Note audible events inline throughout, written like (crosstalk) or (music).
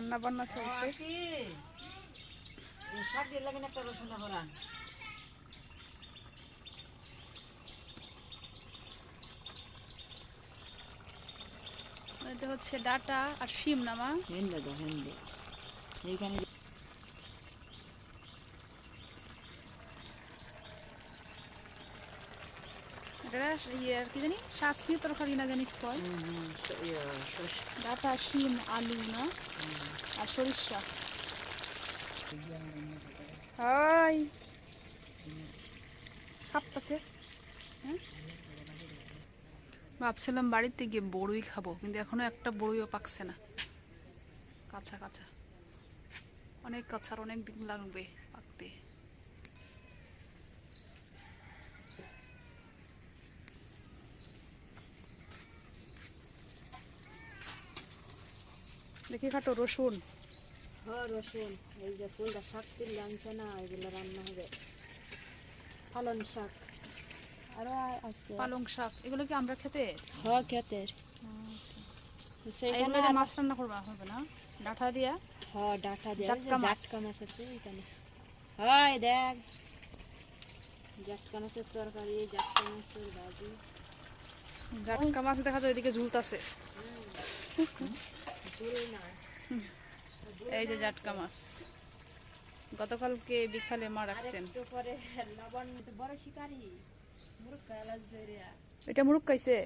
রান্না বান্না চলছে। এটা হচ্ছে ডাটা আর শিম নামা হেন্দে তো হেন্দে এইখানে এটা ইয়ে আর কি জানি শাসনি তরকারি না জানি কয় ডাটা শিম আলু না আর সরিষা হাই ছাপতাছে হ্যাঁ? ভাবছিলাম বাড়িতে গিয়ে বড়ই খাব কিন্তু এখনও একটা বড়ইও পাকছে না। কাঁচা কাঁচা। অনেক কাঁচা আর অনেক দিন লাগবে। দেখি খাটো রসুন। হ্যাঁ রসুন। এই যে ফুলটা শাক তুললে আনছে না এগুলো রান্না হবে। পালন শাক। আরও আছে। পালং শাক এগুলো কি আমরা খেতে? হ্যাঁ মাছ রান্না করবা হবে না? ডাঁটা দিয়া? হ্যাঁ ডাটা দিয়ে। জাটকা মাছ। জাটকা আছে এখানে হয় দেখ। জাটকা মাছের তরকারি জাটকা মাছের ভাজি। জাটকা মাছ দেখা যায় এদিকে ঝুলতাছে। এই যে জাটকা মাছ। গতকালকে বিকালে মা রাখছেন। একটু পরে লবণ বড় শিকারি মুরগ কালাজ ধরে এটা মুরুক খাইছে?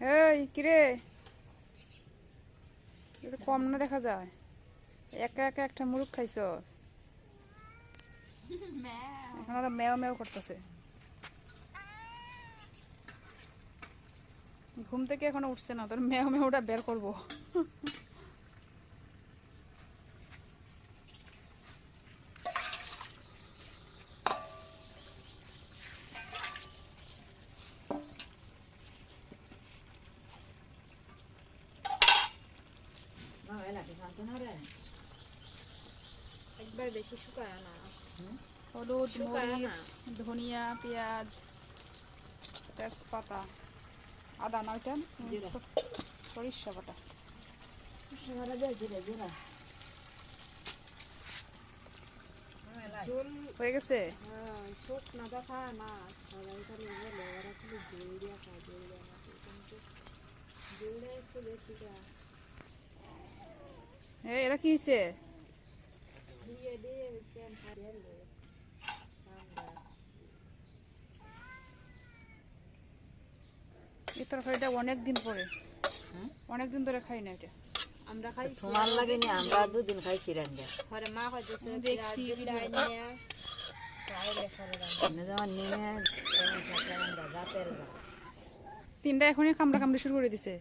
হ্যাঁ এই কিরে? এটা কম না দেখা যায়? একা একা একটা মুরুক খাইছ (laughs) এখন ওরা মেও মেও করতেছে। ঘুম থেকে এখনও উঠছে না তোর মেও ওটা বের করব। একবার বেশি শুকায় না। হলুদ মরিচ ধনিয়া পেঁয়াজ তেজপাতা। আদা না ওইটা। সরিষা বাটা। সারা দেয় জিরে জিরা। ঝোল হয়ে গেছে? হ্যাঁ, শোক না দেখা না সবাই খালি বলে ওরা খালি ঝোল দিয়া খায় ঝোল দেয় না কিন্তু ঝোলটা একটু বেশি খায় এ এরা কি হয়েছে দিয়ে দিয়ে চেন হারিয়ে এই তরকারিটা অনেক দিন পরে। অনেক দিন ধরে খাই না এটা। আমরা খাইছি তোমার লাগে নি আমরা দুদিন খাইছি রান্না। ঘরে মা খাইতেছে দেখছি তিনটা এখনই কামড়া কামড়ি শুরু করে দিছে।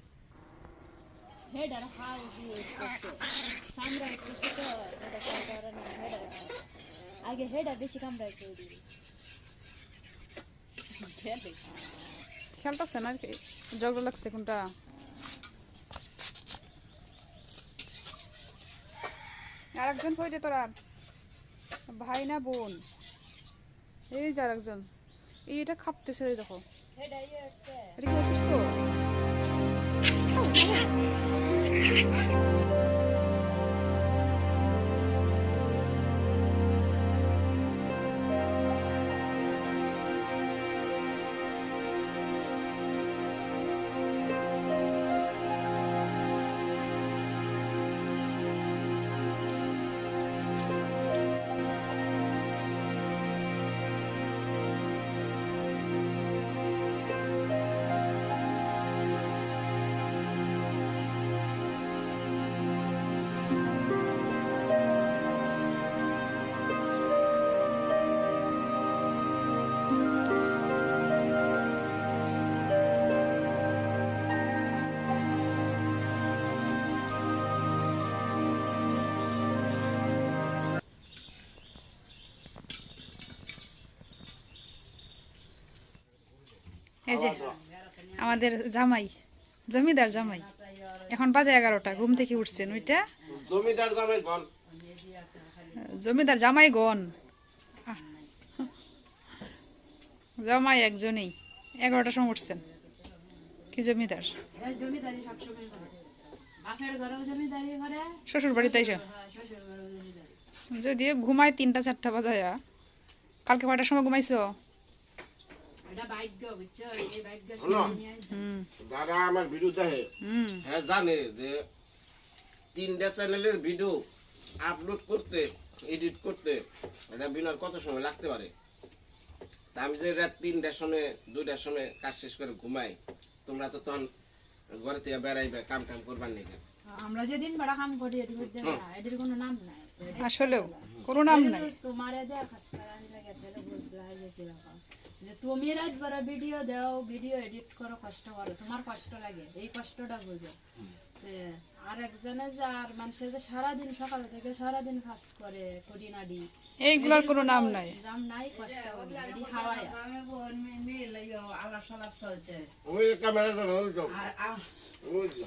আগে হেডার বেশি কামড়াই করে দিবি। খেলতেছে না ঝগড়া লাগছে কোনটা? আর একজন কই তোরা? ভাই না বোন? এই যে আর একজন এই এটা খাপতেছে দেখো। এটা কি অসুস্থ? এই যে আমাদের জামাই জমিদার জামাই। এখন বাজে এগারোটা ঘুম থেকে উঠছেন ওইটা? জমিদার জামাই গন জমিদার জামাই গন জামাই একজনেই এগারোটার সময় উঠছেন। কি জমিদার? শ্বশুর বাড়িতে এসে শ্বশুর ঘরেও জমিদারি যদিও ঘুমায় তিনটা চারটা বাজায়া কালকে কয়টার সময় ঘুমাইছো এটা ভাগ্য বুঝছ এই ভাগ্য শোনো। নিয়ে হুম (coughs) যারা আমার ভিডিও দেখে হ্যাঁ জানে যে তিনটা চ্যানেলের ভিডিও আপলোড করতে এডিট করতে এটা বিনার কত সময় লাগতে পারে? তা আমি যে রাত তিনটার সময় দুইটার সময় কাজ শেষ করে ঘুমাই তোমরা তো তখন ঘরে থেকে বেড়াইবে কাম টাম করবার নাকি? আমরা যেদিন বড় কাম করি এটির কোনো নাম নাই। আসলেও। কোনো নাম নাই। তোমার দেখ খাসকারানি লাগে তাহলে বুঝলা যে তুমি রাত বড় ভিডিও দাও ভিডিও এডিট করো কষ্ট করো। তোমার কষ্ট লাগে এই কষ্টটা বুঝো। আর একজনে যে আর মানুষের যে সারাদিন সকাল থেকে সারাদিন কাজ করে করি নাডি এইগুলার কোনো নাম নাই। দাম নাই কষ্ট এডি হাওয়ায়। ওই ক্যামেরা ধরো ওই তো ওই তো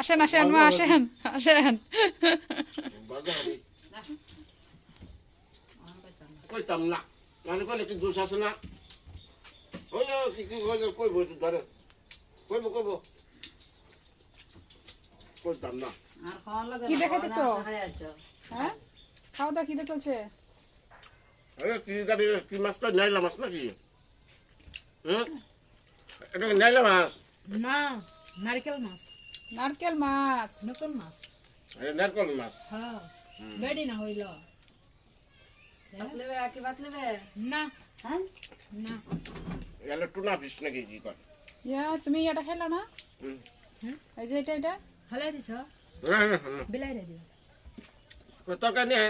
আসেন আসেন মা আসেন আসেন। কইতাম না। মানে কইলে কি দোষ আছে না? ওই কি কি কইবে কইব একটু ধরে। কইব কইব। কইতাম না। কি দেখাইতেছো? হ্যাঁ? খাওয়া দাওয়া কি চলছে? আরে কি জানি কি মাছ কই নাইলা মাছ নাকি? হুম এটা নাইলা মাছ? না নারকেল মাছ। নারকেল মাছ। নতুন মাছ। এটা নারকল মাছ। হ্যাঁ। বেডি না হইল না না এগুলো টুনা ফিস নাকি কি কর ইয়া তুমি এটা খেলো না? হুম। এই যে এটা এটা? হালাই দিছ? হ্যাঁ হ্যাঁ হ্যাঁ বিলাই দিও। তরকারি নিয়ে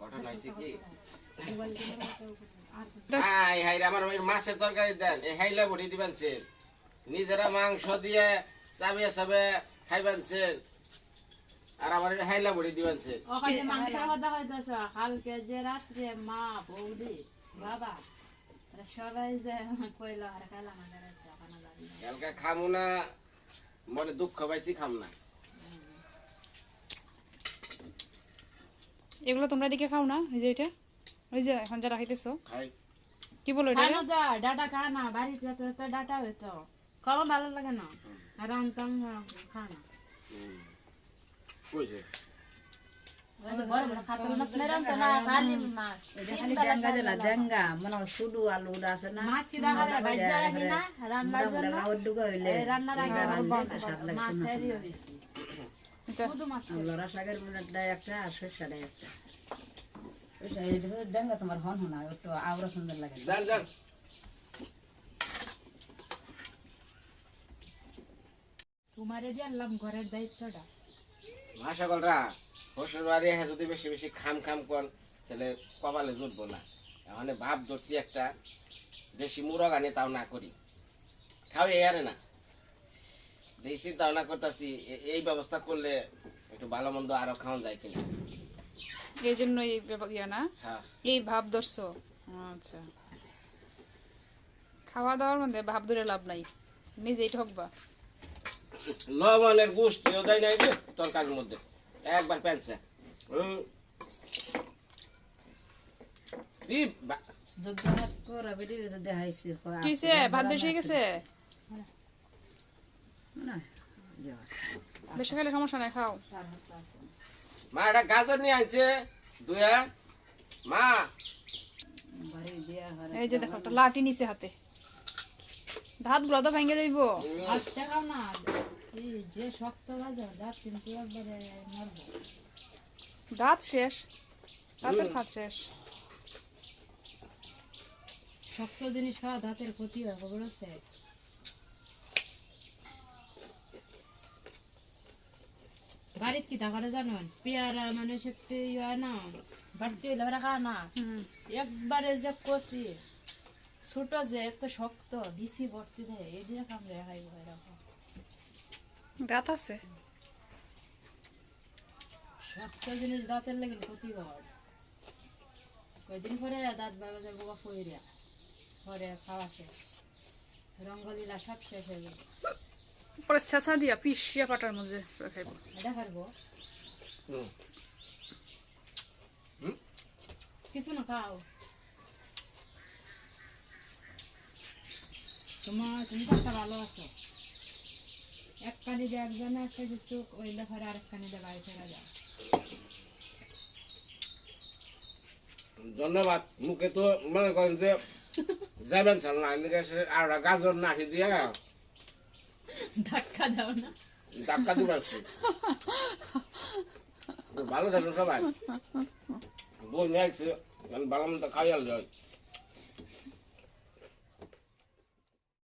ঘটনা (coughs) হয়েছে কি? হাই হাই আমার ওই মাছের তরকারি দেন। এই হাইলা বড়ি দিবেন নিজেরা মাংস দিয়ে চাবিয়ে চাবে খাইবেন আর আমার হাইলা বড়ি দিবেন ওখানে মাংসের কথা হইতেছ কালকে যে রাত্রে মা বৌদি বাবা সবাই যে কইলো আর খাইলাম আমাদের না। কালকে খামু না মনে দুঃখ পাইছি খাম না। এগুলো তোমরা দিকে খাও না এই যে এটা। ওই যে এখন যারা খাইতেছো কি বলো এটা? খানো তো ডাটা খা না বাড়িতে তো তো ডাটা হইতো খাওয়া ভালো লাগে না। আর আনতাম খা না। রান্নার একটা আর একটা সরষা ডেঙ্গা তোমার হন হন একটু আওরা সুন্দর লাগে জান জান তোমারে দিয়ে ঘরের দায়িত্বটা। ভাষা কলরা শ্বশুর বাড়ি হ্যাঁ যদি বেশি বেশি খাম খাম কর তাহলে কপালে জুটবো না। মানে ভাব ধরছি একটা দেশি মুরগ আনে তাও না করি। খাওয়াই আরে না। দেশি তাও না করতেছি এই ব্যবস্থা করলে একটু ভালো মন্দ আরও খাওয়ান যায় কিনা। এই জন্য এই ব্যাপার ইয়া না? হ্যাঁ। এই ভাব ধরছো? আচ্ছা। খাওয়া দাওয়ার মধ্যে ভাব ধরে লাভ নাই। নিজেই ঠকবা। লবণের গোষ্ঠীও দেয় নাই তরকারির মধ্যে। একবার ভাত বেশি হয়ে গেছে? বেশি খেলে সমস্যা নাই খাও। মা একটা গাজর নিয়ে দুয়া মা। এই যে দেখো একটা লাঠি নিচে হাতে। ধাতগুলো তো ভেঙে যাইব। আজকে খাও না। যে শক্ত বাজে দাঁত কিন্তু একবারে মরবো দাঁত শেষ। দাঁতের খাত শেষ। শক্ত জিনিস খাওয়া দাঁতের ক্ষতি হয় খবর আছে? বাড়িত কি থাকাটা জানেন পেয়ারা মানে সে পেয়া না বাড়তি খাওয়া না। একবারে যে কষি ছোট যে এত শক্ত বিসি ভর্তি দেয় এদিকে কামড়ে খাইব এরকম। দাঁত আছে? শক্ত জিনিস দাঁতের লেগে ক্ষতিকর। কয়দিন পরে দাঁত বাবা যাব বা ফইরিয়া পরে খাওয়া শেষ। রঙ্গলীলা সব শেষ হয়ে যাবে। পরে শেষা দিয়া পিসিয়া পাটার মধ্যে খাইব। কিছু না খাও তোমার তুমি তো একটা ভালো আছো। এক কানি দিয়ে একজনে একটা কিছু ওইলে ফেরে আরেক কানি দিয়ে বাড়ি ফেরা যায়। ধন্যবাদ। মুখে তো মনে করেন যে (laughs) যাবেন স্যার না আর গাজর নাকি দিয়া ধাক্কা দাও না। ধাক্কা দিব ভালো থাকল সবাই। বই নিয়ে আসছে ভালো মতো খাইয়াল যাই